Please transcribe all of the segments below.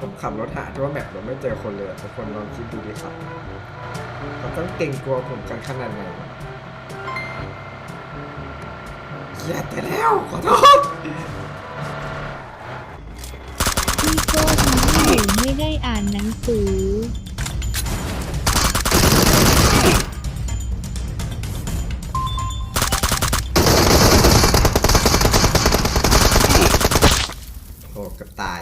ผมขับรถหาทั่วแมปผมไม่เจอคนเลยทุกคนลองคิดดูดิครับเขาต้องเก่งกลัวผมกันขนาดไหนเกลียดไปแล้วขอโทษพี่โก้ทำให้หนูไม่ได้อ่านหนังสือ โอ้เกับตาย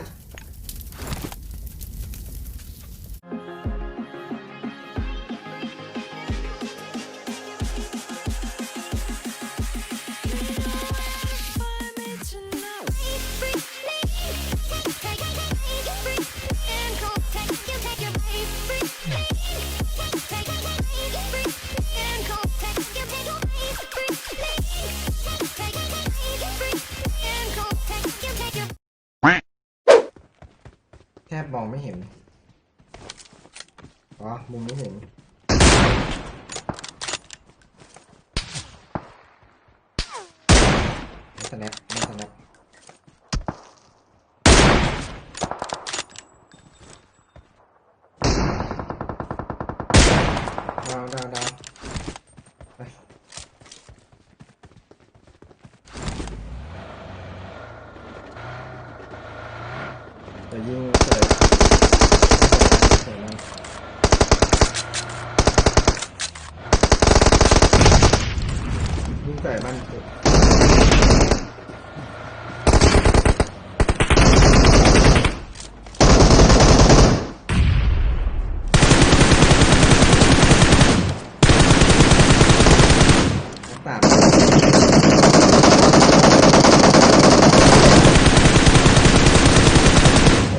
สแนปไม่สแนปดาวดาวดาวไปจะยิงเสยเสยแล้วยิงใส่บ้านเสุด สาม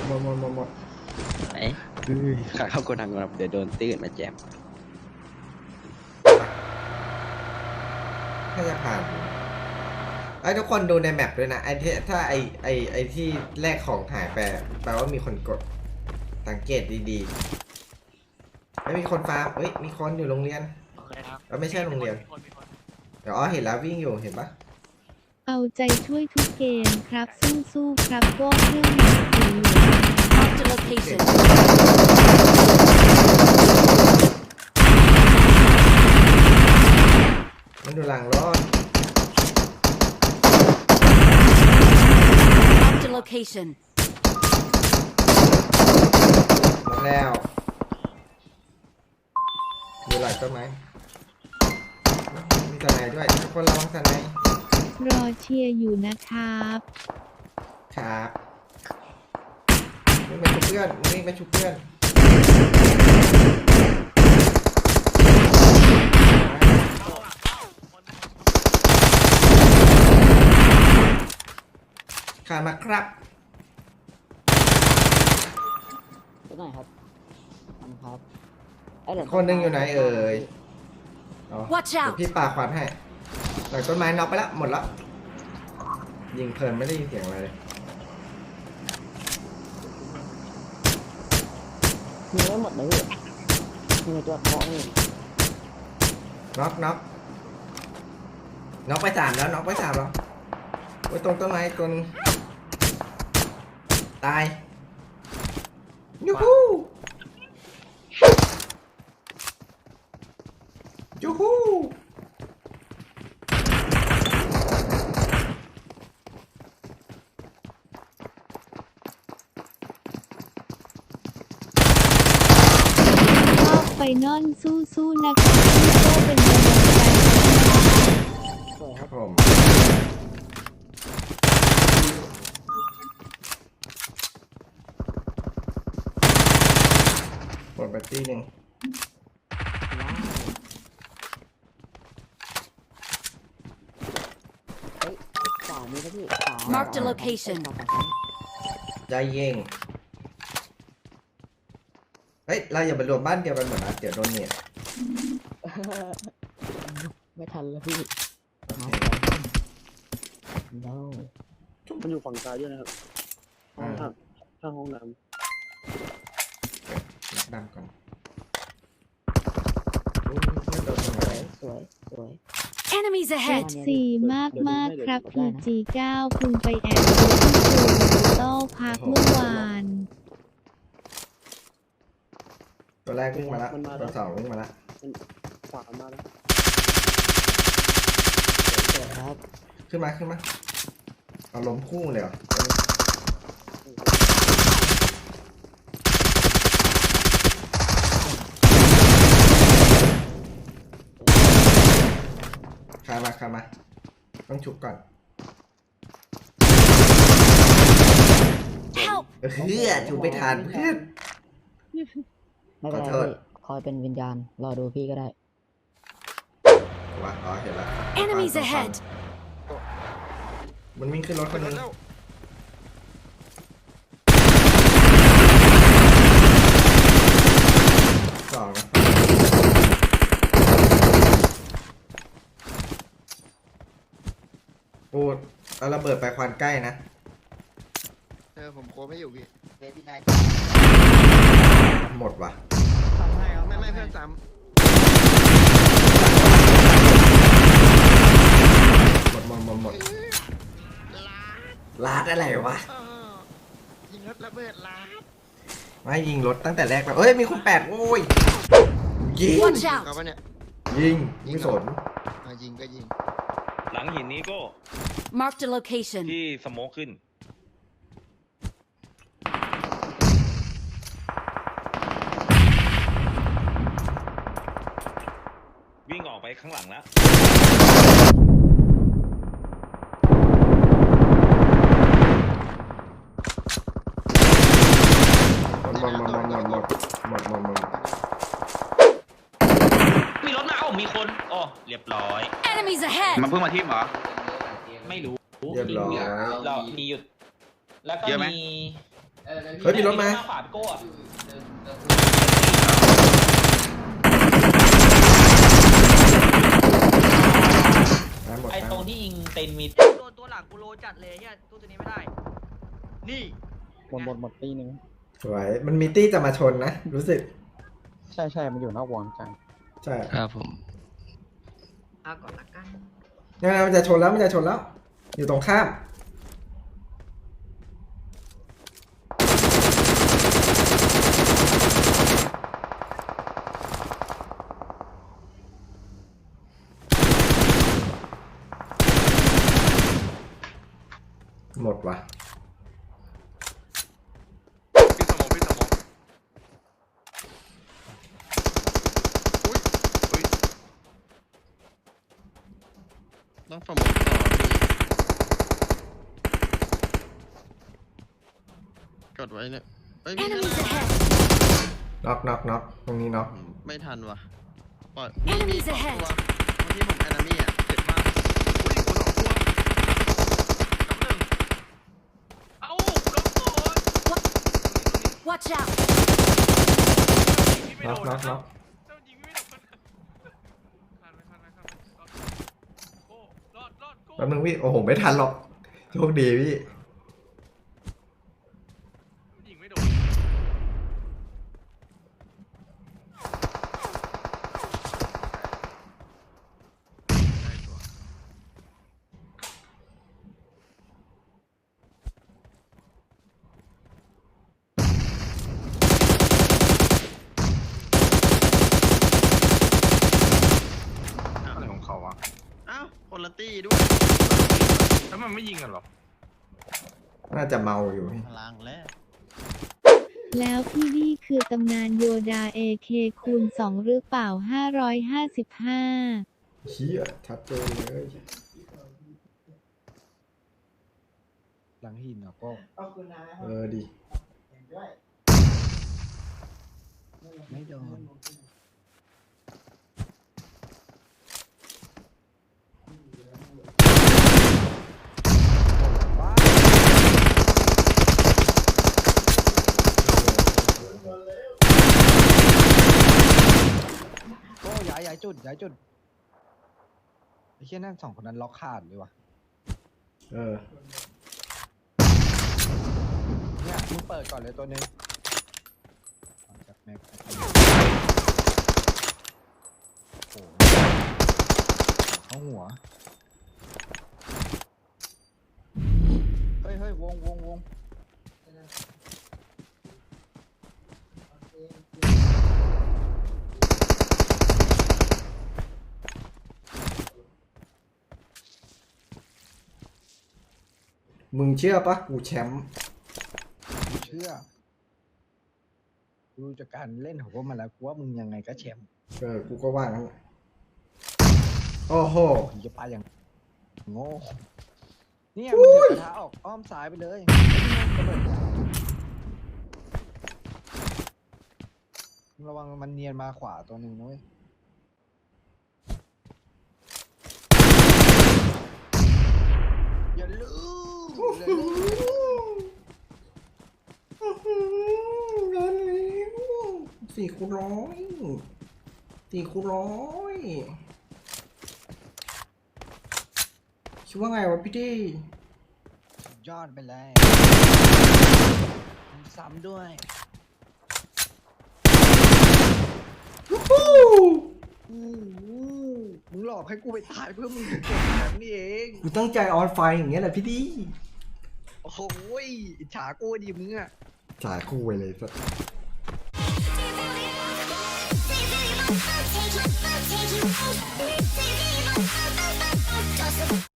หมดหมดหมดหมด ไหนขา เข้าโกดังก่อนครับเดี๋ยวโดนตื้นมาแจมถ้าจะผ่านไอ้ยทุกคนดูในแมปด้วยนะไอ้ที่ถ้าไอ้ไอ้ไอ้ที่แลกของหายไปแปลว่ามีคนกดสังเกตดีๆไม่มีคนฟาร์มเอ้ยมีคนอยู่โรงเรียนโอเคครับเอ้ยไม่ใช่โรงเรียน มีคนมีคนเดี๋ยวอ๋อเห็นแล้ววิ่งอยู่เห็นปะเอาใจช่วยทุกเกมครับสู้ๆครับโก้เครื่องหมายสีเหลือง Marked a location. มันดูหลังรถ Marked a location. หมดแล้วดูหลังต้นไม้มีสไนด์ด้วยทุกคนระวังสไนด์รอเชียร์อยู่นะครับ ครับวิ่งไปชุบเพื่อนวิ่งไปชุบเพื่อน ขาดมาครับไปไหนครับทำครับไอ้เหลืคนหนึ่งอยู่ไหนเอ่ยอ๋อ Watch เดี๋ยว out พี่ปาควันให้หลังต้นไม้น็อกไปแล้วหมดแล้วยิงเพลินไม่ได้ยินเสียงอะไรเลยมีไม่หมดเลยพี่มีในตัวเคาะนี่น็อกน็อกน็อกไปสามแล้วน็อกไปสามแล้วไว้ตรงต้นไม้ตัวหนึง ตายยูฮูยูฮูรอบไฟนอลสู้ๆนะครับพี่โก้เป็นกำลังใจสวยคครัรับบผม หมดแบตตี้หนึ่งเฮ้ยขวามีนะพี่ขวา Marked a location ใจเย็งเฮ้ย เราอย่าไปรวมบ้านเดียวกันหมดนะ เดี๋ยวโดนเนี่ยไม่ทันแล้วพี่โอเค no มันอยู่ฝั่งซ้ายด้วยนะครับอ่า ข้างข้างห้องน้นัก ดำก่อนอุ๊ยไม่โดนตรงไหนสวยสวย Enemies เอ ahead. ฟซีมากมากๆครับ PG9 คุณไปแอบดูที่ครูดิจิตอลพักเมื่อวาน ตัวแรกวิ่งมาละมันมาแล้ว ตัวสองวิ่งมาละขวามาแล้วสวยครับขึ้นมาขึ้นมาเอาล้มคู่เลยเหรอ คามาคามา ต้องชุบก่อน Help! เออเพื่อชุบไปทานเพื่อน ไม่เป็นไรขอโทษ พี่คอยเป็นวิญญาณ รอดูพี่ก็ได้ ว่าอ๋อเห็นแล้ว Enemies ahead! มันวิ่งขึ้นรถคนหนึงสองนะปูด เอาระเบิดไปควันใกล้นะ เออผมโคไม่อยู่พี่หมดว่ะไม่ไม่เพื่อนซ้หมดหมดหมดหมดำลาดลาดอะไรวะ เออยิงรถระเบิดลาดไม่ยิงรถตั้งแต่แรกแล้วเอ้ย มีคุณแปดโอ้ย ยิง Watch เขา out! ปะเนี่ยยิงไม่สน อะยิงก็ยิง หลังหินนี้ก็ Marked a location. ที่สโมกขึ้น วิ่งออกไปข้างหลังแล้ว เรียบร้อย Enemies ahead! มันเพิ่งมาทิ่มเหรอ ไม่รู้เรียบร้อย เรามีหยุด แล้วก็เยอะไหม มีเฮ้ยมีรถมา ขวาพี่โก้อะได้หมดไอ้ได้ตหรมงดที่ยิงเต็นมีตัวตัวหลังกูโลจัดเลยเนี่ยตู้ตัวนี้ไม่ได้ นี่หมดหมดหมดตีหนึ่งสวย มันมีตี้จะมาชนนะ รู้สึก ใช่ใช่มันอยู่นอกวงจังใช่ ครับผม เอาก่อนละกัน เนี่ยมันจะชนแล้วมันจะชนแล้ว อยู่ตรงข้าม หมดว่ะ พี่สมองพี่สมองอุ้ยอุ้ย ต้องสมองต่อพี่กดไว้เนี่ยเฮ้ยพี่ Enemies ข้างหน้า ahead! น็อกน็อกน็อกตรงนี้น็อกไม่ทันว่ะปล่อย Enemies สอง ahead ตัวเมื่อกี้ผมแอนนามี่อะเจ็บมากอุ้ยกูสองตัวกับหนึ่งเอ้าโดนโดน Watch out! น็อกน็อกน็อกเจ้ายิงไม่โดนทันไหมทันไหมทันไหมรอดโก้รอดรอดโก้ แป๊บนึงพี่ โอ้โห ไม่ทันหรอก โชคดีพี่ ยิงไม่โดน ได้ตัว อะไรของเขาวะ อ้าวคนละตี้ด้วย แล้วมันไม่ยิงกันหรอน่าจะเมาอยู่พี่พลังแล้ว แล้วพี่นี่คือตำนานโยดาเอเคคูณ2หรือเปล่า 555เชี่ยชัดเจนเลยหลังหินอะก็เออดีไม่โดน ย้ายย้ายจุดย้ายจุดไอ้เชี่ยนั่นสองคนนั้นล็อกขาดเลยว่ะเออ เนี่ยมึงเปิดก่อนเลยตัวหนึงออกจากแม็กโอ้โหเข้าหัว เฮ้ยเฮ้ยวงวงวง มึงเชื่อปะกูแชมป์กูเชื่อดูจากการเล่นของพวกมันแล้วกูว่ามึงยังไงก็แชมป์เออกูก็ว่างั้นโอ้โห มึงจะไปอย่างโง่เนี่ยมึงถือกระทะออกอ้อมซ้ายไปเลยไอ้นี่แม่งระเบิดมึงระวังมันเนียนมาขวาตัวหนึ่งนะเว้ยอย่าลื มอย่าลืมสี่คูณร้อยสี่คูณร้อยคิดว่าไงวะพี่ดีสุดยอดไปเลยซ้ำด้วยหูหูหูหูมึงหลอกให้กูไปตายเพื่อมึงเก็บแบบนี้เอง กูตั้งใจออนไฟอย่างเงี้ยแหละพี่ดี โอ้โหยอิจฉากูดิมึงอะจ่ายคู่ไปเลยสัส Take you, take you, take you.